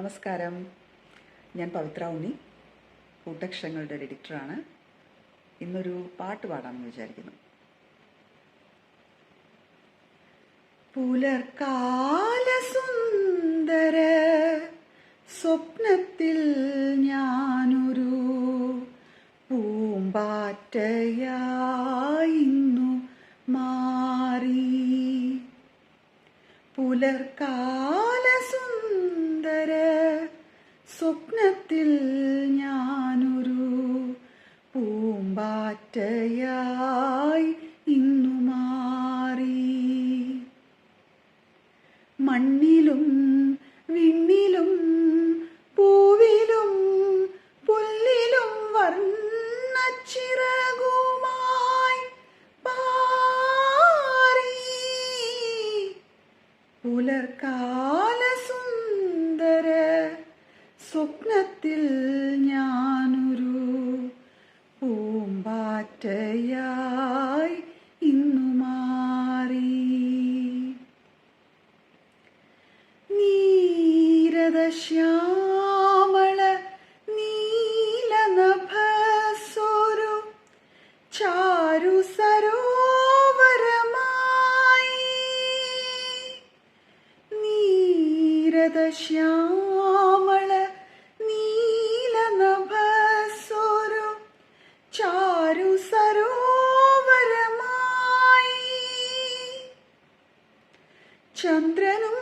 നമസ്കാരം. ഞാൻ പവിത്ര ഉണ്ണി കൂട്ടക്ഷരങ്ങളുടെ ഒരു എഡിറ്ററാണ്. ഇന്നൊരു പാട്ട് പാടാമെന്ന് വിചാരിക്കുന്നു. പുലർക്കാല സുന്ദര സ്വപ്നത്തിൽ ഞാനൊരു പൂമ്പാറ്റയായിന്നു മാറി. പുലർക്കാല സുന്ദര സ്വപ്നത്തിൽ ഞാനൊരു പൂമ്പാറ്റയായി ഇന്നു മാറി. മണ്ണിലും വിണ്ണിലും പൂവിലും പുല്ലിലും വർണച്ചിറകുമായി പാറി. പുലർക്കാല സ്വപ്നത്തിൽ ഞാനൊരു പൂമ്പാറ്റയായി ഇന്നു മാറി. നീരദശ്യാമള നീലനഭസ്വരു ചാരു സരോവരമായി. നീരദശ്യാമള ചന്ദ്രനും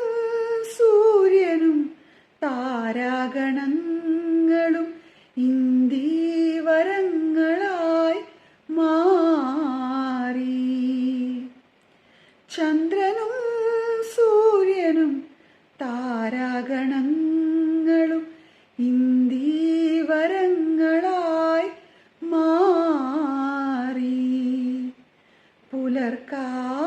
സൂര്യനും താരാഗണങ്ങളും ഇന്ദീവരങ്ങളായി മാറി. ചന്ദ്രനും സൂര്യനും താരാഗണങ്ങളും ഇന്ദീവരങ്ങളായി മാറി. പുലർക്കാല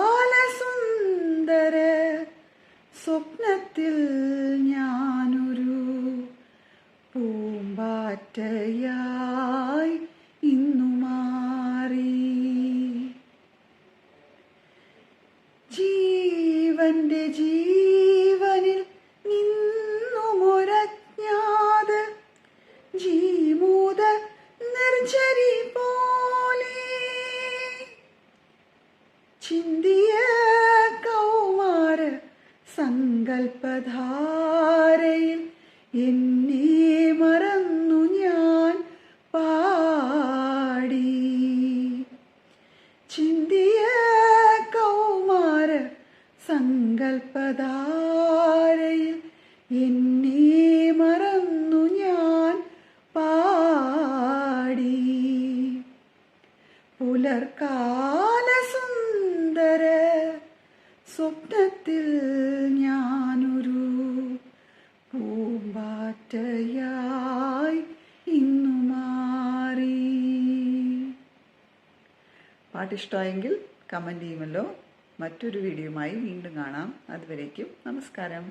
സ്വപ്നത്തിൽ ഞാനൊരു പൂമ്പാറ്റയായി ഇന്നു മാറി. ജീവന്റെ ജീവനിൽ നിന്നുമൊരജ്ഞാത ജീമൂത നിർജരി പോലെ ചിന്തിയ സങ്കൽപ്പധാരയിൽ എന്നെ മറന്നു ഞാൻ പാടി. ചിന്തിയ കൗമാര സങ്കൽപ്പധാരയിൽ എന്നെ മറന്നു ഞാൻ പാടി. പുലർക്കാല സുന്ദര സ്വപ്നത്തിൽ ഞാനൊരു പൂമ്പാറ്റയായി ഇന്നു മാറി. പാട്ടിഷ്ടമായെങ്കിൽ കമന്റ് ചെയ്യുമല്ലോ. മറ്റൊരു വീഡിയോയുമായി വീണ്ടും കാണാം. അതുവരേക്കും നമസ്കാരം.